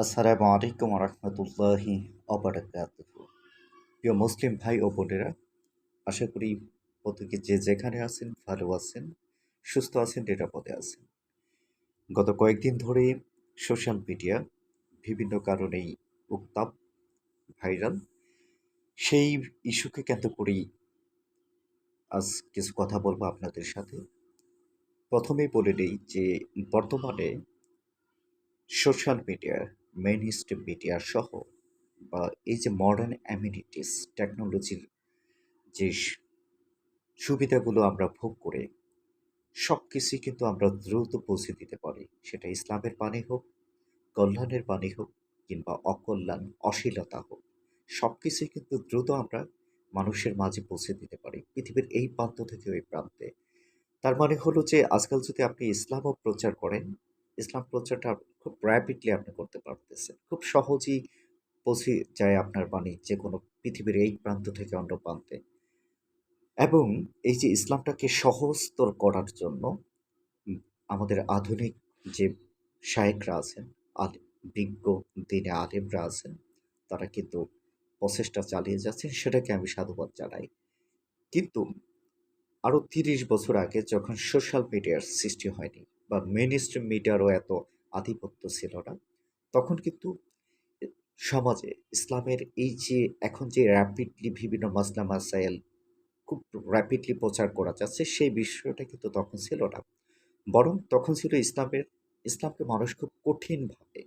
আসসালামু আলাইকুম রহমতুল্লাহি অবরাকাতুহু প্রিয় মুসলিম ভাই ও বোনেরা, আশা করি প্রত্যেকে যে যেখানে আছেন, ভালো আছেন, সুস্থ আছেন, নিরাপদে আছেন। গত কয়েকদিন ধরে সোশ্যাল মিডিয়া বিভিন্ন কারণেই উত্তাপ, ভাইরাল। সেই ইস্যুকে কেন্দ্র করেই আজ কিছু কথা বলব আপনাদের সাথে। প্রথমেই বলে নেই যে বর্তমানে social media main stream media সহ, বা এই যে মডার্ন অ্যামিনিটিস টেকনোলজির যে সুবিধাগুলো আমরা ভোগ করে সব কিছুই কিন্তু আমরা দ্রুত পৌঁছে দিতে পারি। সেটা ইসলামের বাণী হোক, কল্যাণের বাণী হোক, কিংবা অকল্যাণ, অশ্লীলতা হোক সব কিছুই কিন্তু দ্রুত আমরা মানুষের মাঝে পৌঁছে দিতে পারি, পৃথিবীর এই প্রান্ত থেকে ওই প্রান্তে। তার মানে হলো যে আজকাল যদি আপনি ইসলামও প্রচার করেন ইসলাম প্রচারটা খুব র্যাপিডলি আপনি করতে পারতেছেন। খুব সহজেই পৌঁছে যায় আপনার বাণী যে কোনো পৃথিবীর এই প্রান্ত থেকে অন্য প্রান্তে। এবং এই যে ইসলামটাকে সহজতর করার জন্য আমাদের আধুনিক যে শায়েকরা আছেন বিজ্ঞ দিনে আলেমরা আছেন, তারা কিন্তু প্রচেষ্টা চালিয়ে যাচ্ছেন, সেটাকে আমি সাধুবাদ জানাই। কিন্তু আরও তিরিশ বছর আগে যখন সোশ্যাল মিডিয়ার সৃষ্টি হয়নি বা মেন স্ট্রিম মিডিয়ারও এত আধিপত্য ছিল না। তখন কিন্তু সমাজে ইসলামের এই যে এখন যে র্যাপিডলি বিভিন্ন মাসলা মাসাইল খুব র্যাপিডলি প্রচার করা যাচ্ছে, সেই বিষয়টা কিন্তু তখন ছিল না। বরং তখন ছিল ইসলামের, ইসলামকে মানুষ খুব কঠিনভাবে,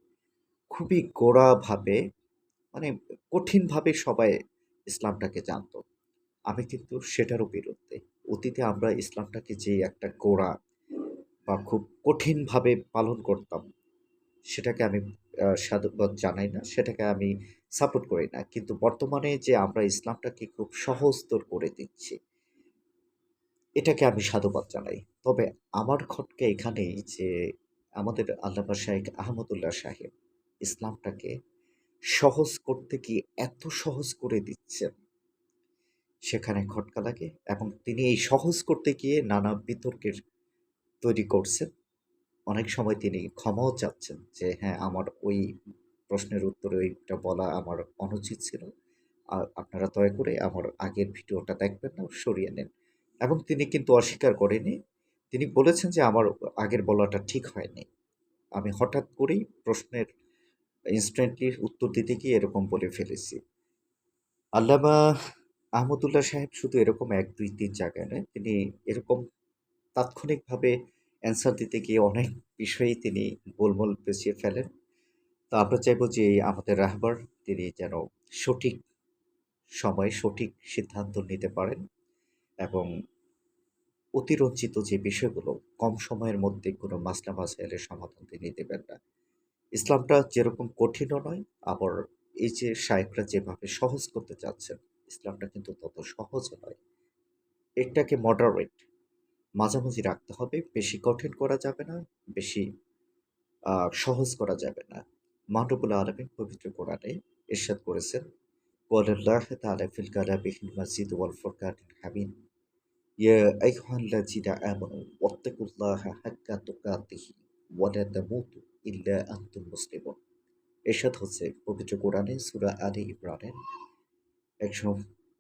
খুবই গোড়াভাবে মানে কঠিনভাবে সবাই ইসলামটাকে জানতো। আমি কিন্তু সেটারও বিরুদ্ধে। অতীতে আমরা ইসলামটাকে যে একটা গোড়া বা খুব কঠিনভাবে পালন করতাম, সেটাকে আমি সাধুবাদ জানাই না, সেটাকে আমি সাপোর্ট করি না। কিন্তু বর্তমানে যে আমরা ইসলামটাকে খুব সহজতর করে দিচ্ছি, এটাকে আমি সাধুবাদ জানাই। তবে আমার খটকা এখানেই যে আমাদের আল্লামা শাহেক আহমদুল্লাহ সাহেব ইসলামটাকে সহজ করতে গিয়ে এত সহজ করে দিচ্ছেন, সেখানে খটকা লাগে এবং তিনি এই সহজ করতে গিয়ে নানা বিতর্কের তৈরি করছেন অনেক সময় তিনি ক্ষমাও চাচ্ছেন যে হ্যাঁ আমার ওই প্রশ্নের উত্তরে ওইটা বলা আমার অনুচিত ছিল। আর আপনারা দয়া করে আমার আগের ভিডিওটা দেখবেন না, সরিয়ে নেন। এবং তিনি কিন্তু অস্বীকার করেনি তিনি বলেছেন যে, আমার আগের বলাটা ঠিক হয়নি। আমি হঠাৎ করেই প্রশ্নের ইনস্ট্যান্টলি উত্তর দিতে গিয়ে এরকম বলে ফেলেছি। আল্লামা আহমদুল্লাহ সাহেব শুধু এরকম এক, দুই, তিন জায়গায় নয়, তিনি এরকম তাৎক্ষণিকভাবে অ্যান্সার দিতে গিয়ে অনেক বিষয়েই তিনি গোলমোল পেঁচিয়ে ফেলেন। তো আমরা চাইব যে আমাদের রাহবার তিনি যেন সঠিক সময়ে সঠিক সিদ্ধান্ত নিতে পারেন এবং অতিরঞ্জিত যে বিষয়গুলো, কম সময়ের মধ্যে কোনো মাসলা মাসাইলের সমাধান তিনি দেবেন না। ইসলামটা যেরকম কঠিনও নয়, আবার এই যে শায়েকরা যেভাবে সহজ করতে চাচ্ছেন, ইসলামটা কিন্তু তত সহজ নয়। এটাকে মডারেট মাঝামাঝি রাখতে হবে, বেশি কঠিন করা যাবে না, বেশি সহজ করা যাবে না। মাহরুবুল আলমিন পবিত্র কোরআনে ইরশাদ করেছেন, ওয়ালাল্লাহ তাআলা ফিল কালাবিহিল মাসজিদ ওয়াল ফুরকানিল হামিদ, ইয়া আইয়ুহাল্লাযীনা আমানু ওয়াত্তাকুল্লাহা হাক্কা তুকাতিহি ওয়া লা তামুতু ইল্লা আনতুম মুসলিমুন। এরশাদ হচ্ছে পবিত্র কোরআনে সূরা আলে ইমরানের একশো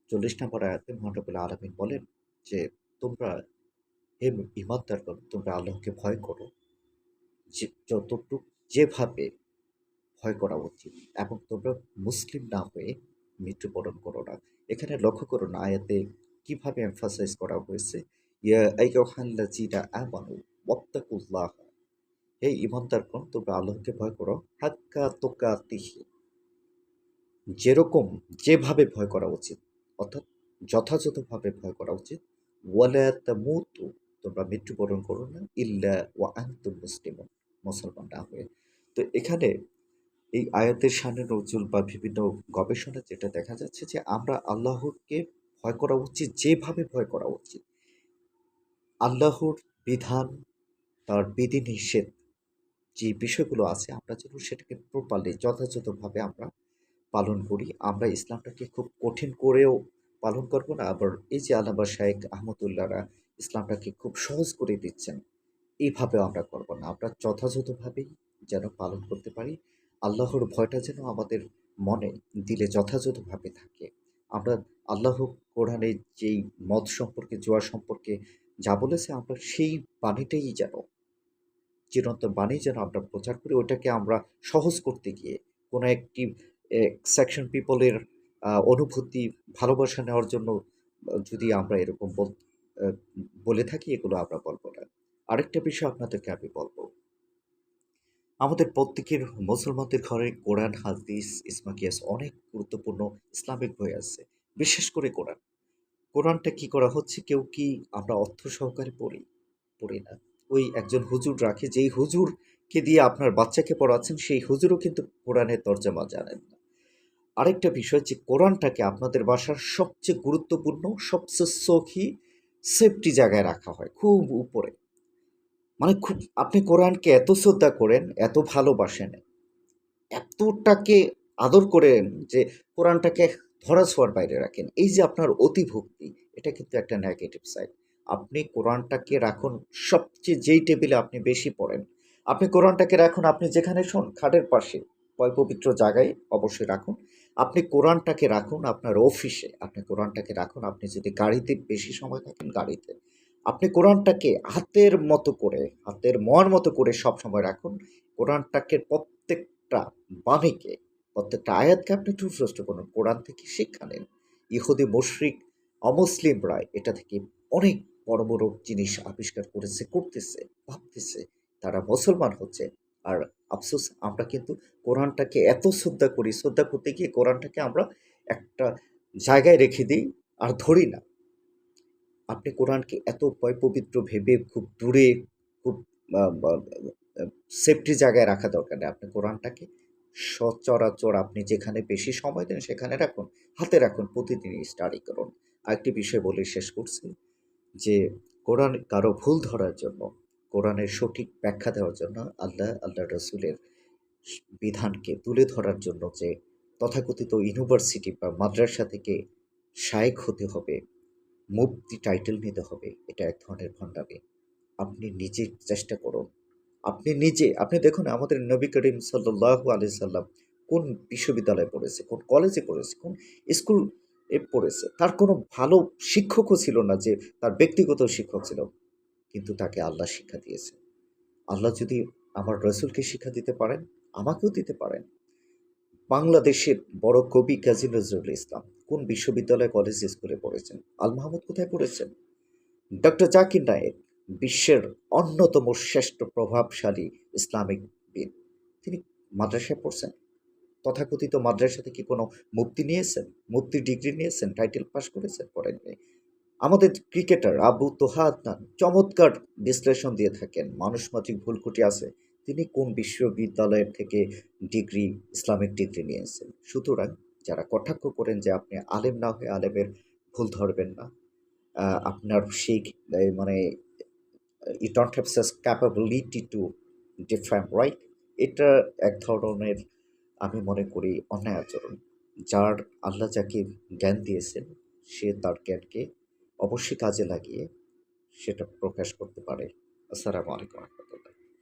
চল্লিশ নম্বর আয়াতে মহানবুল আলমিন বলেন যে, তোমরা হে ইমানদারগণ তোমরা আল্লাহকে ভয় করো। যে যতটুকু, যেভাবে ভয় করা উচিত এবং তোমরা মুসলিম না হয়ে মৃত্যুবরণ করো না। এখানে লক্ষ্য করো না, আয়াতে কীভাবে এমফাসাইজ করা হয়েছে, ইয়া আমানু ওয়াত্তাকুল্লাহ। হে ইমানদারগণ, তোমরা আল্লাহকে ভয় করো, হাক্কা তুকাতিহি। যেরকম যেভাবে ভয় করা উচিত, অর্থাৎ যথাযথভাবে ভয় করা উচিত, ওয়ালা তামুতু তোমরা মৃত্যুবরণ করো না, ইল্লা ওয়া আনতুম মুসলিমুন মুসলমান না হয়ে। তো এখানে এই আয়াতের সামনে নজরুল বা বিভিন্ন গবেষণা যেটা দেখা যাচ্ছে যে আমরা আল্লাহকে ভয় করা উচিত, যেভাবে ভয় করা উচিত। আল্লাহর বিধান, তার বিধিনিষেধ যে বিষয়গুলো আছে, আমরা যেন সেটাকে প্রপারলি যথাযথভাবে আমরা পালন করি। আমরা ইসলামটাকে খুব কঠিন করেও পালন করব না, আবার এই যে আলাবা শাহেক আহমদুল্লাহরা ইসলামটাকে খুব সহজ করে দিচ্ছেন। এইভাবে আমরা করব না। আমরা যথাযথভাবেই যেন পালন করতে পারি। আল্লাহর ভয়টা যেন আমাদের মনে দিলে যথাযথভাবে থাকে। আমরা আল্লাহ কোরআনে যেই মদ সম্পর্কে জুয়া সম্পর্কে যা বলেছে, আমরা সেই বাণীটাই যেন চিরন্তন বাণী যেন আমরা প্রচার করি, ওটাকে আমরা সহজ করতে গিয়ে কোনো একটি সেকশন পিপলের অনুভূতি, ভালোবাসা নেওয়ার জন্য যদি আমরা এরকম বল- থাকি এগুলো আমরা বলব না। আরেকটা বিষয় আপনাদেরকে আমি বলব। আমাদের প্রত্যেকের মুসলমানদের ঘরে কোরআন, হাদিস, ইসমাকিয়াস অনেক গুরুত্বপূর্ণ ইসলামিক বই আছে। বিশেষ করে কোরআন। কোরআনটা কি করা হচ্ছে? কেউ কি আমরা অর্থ সহকারে পড়ি? পড়ি না। ওই একজন হুজুর রাখে, যেই হুজুরকে দিয়ে আপনার বাচ্চাকে পড়াচ্ছেন, সেই হুজুরও কিন্তু কোরআনের তর্জমা জানেন না। আরেকটা বিষয় যে কোরআনটাকে আপনাদের বাসার সবচেয়ে গুরুত্বপূর্ণ, সবচেয়ে সখী সেফটি জায়গায় রাখা হয়, খুব উপরে। মানে খুব, আপনি কোরআনকে এত শ্রদ্ধা করেন, এত ভালোবাসেন, এতটাকে আদর করেন যে কোরআনটাকে ধরা ছোঁয়ার বাইরে রাখেন। এই যে আপনার অতিভক্তি, এটা কিন্তু একটা নেগেটিভ সাইড আপনি কোরআনটাকে রাখুন, সবচেয়ে যেই টেবিলে আপনি বেশি পড়েন। আপনি কোরআনটাকে রাখুন, আপনি যেখানে শোন, খাটের পাশে। পবিত্র জায়গায় অবশ্যই রাখুন। আপনি কোরআনটাকে রাখুন আপনার অফিসে, আপনি কোরআনটাকে রাখুন। আপনি যদি গাড়িতে বেশি সময় থাকেন গাড়িতে, আপনি কোরআনটাকে হাতের মতো করে, হাতের মোয়ার মতো করে সব সময় রাখুন। কোরআনটাকে প্রত্যেকটা বাণীকে, প্রত্যেকটা আয়াতকে আপনি টুফ্রষ্ট করুন। কোরআন থেকে শিক্ষা নেন। ইহুদি, মুশরিক, অমুসলিমরা এটা থেকে অনেক বড় বড় জিনিস আবিষ্কার করেছে, করতেছে, ভাবতেছে। তারা মুসলমান হচ্ছে আর আফসোস, আমরা কিন্তু কোরআনটাকে এত শ্রদ্ধা করি, শ্রদ্ধা করতে গিয়ে কোরআনটাকে আমরা একটা জায়গায় রেখে দিই আর ধরি না। আপনি কোরআনকে এত পবিত্র ভেবে খুব দূরে, খুব সেফটি জায়গায় রাখা দরকার নেই। আপনি কোরআনটাকে সচরাচর আপনি যেখানে বেশি সময় দেন সেখানে রাখুন, হাতে রাখুন, প্রতিদিনই স্টাডি করুন। আরেকটি বিষয় বলে শেষ করছি যে, কোরআন কারও ভুল ধরার জন্য কোরআনের সঠিক ব্যাখ্যা দেওয়ার জন্য আল্লাহ আল্লাহ রসুলের বিধানকে তুলে ধরার জন্য যে তথাকথিত ইউনিভার্সিটি বা মাদ্রাসা থেকে শায়েক হতে হবে মুক্তি টাইটেল নিতে হবে, এটা এক ধরনের ভণ্ডামি। আপনি নিজে চেষ্টা করুন। আপনি নিজে, আপনি দেখুন আমাদের নবী করিম সাল্লাহু আলি সাল্লাম কোন বিশ্ববিদ্যালয়ে পড়েছে, কোন কলেজে পড়েছে, কোন স্কুল এ পড়েছে, তার কোনো ভালো শিক্ষকও ছিল না যে তার ব্যক্তিগত শিক্ষক ছিল। কিন্তু তাকে আল্লাহ শিক্ষা দিয়েছে আল্লাহ যদি আমার রসুলকে শিক্ষা দিতে পারেন, আমাকেও দিতে পারেন। বাংলাদেশের বড় কবি কাজী নজরুল ইসলাম কোন বিশ্ববিদ্যালয় কলেজ স্কুলে পড়েছেন? আল মাহমুদ কোথায় পড়েছেন? ডক্টর জাকির নায়েক বিশ্বের অন্যতম শ্রেষ্ঠ প্রভাবশালী ইসলামিক বিদ। তিনি মাদ্রাসায় পড়ছেন। তথাকথিত মাদ্রাসা থেকে কোনো মুক্তি নিয়েছেন? মুক্তি ডিগ্রি নিয়েছেন? টাইটেল পাস করেছেন? পড়েননি? আমাদের ক্রিকেটার আবু তোহাদনান চমৎকার বিশ্লেষণ দিয়ে থাকেন। মানুষমাত্রিক ভুলকুটি আছে, তিনি কোন বিশ্ববিদ্যালয়ের থেকে ডিগ্রি, ইসলামিক ডিগ্রি নিয়েছেন। সুতরাং যারা কটাক্ষ করেন যে আপনি আলেম না হয়ে আলেমের ভুল ধরবেন না আপনার শিখ মানে you don't have such capability to define right এটা এক ধরনের আমি মনে করি অন্যায় আচরণ। যার আল্লাহ যাকে জ্ঞান দিয়েছেন, সে তার জ্ঞানকে অবশ্যই কাজে লাগিয়ে সেটা প্রকাশ করতে পারে। আসসালামু আলাইকুম।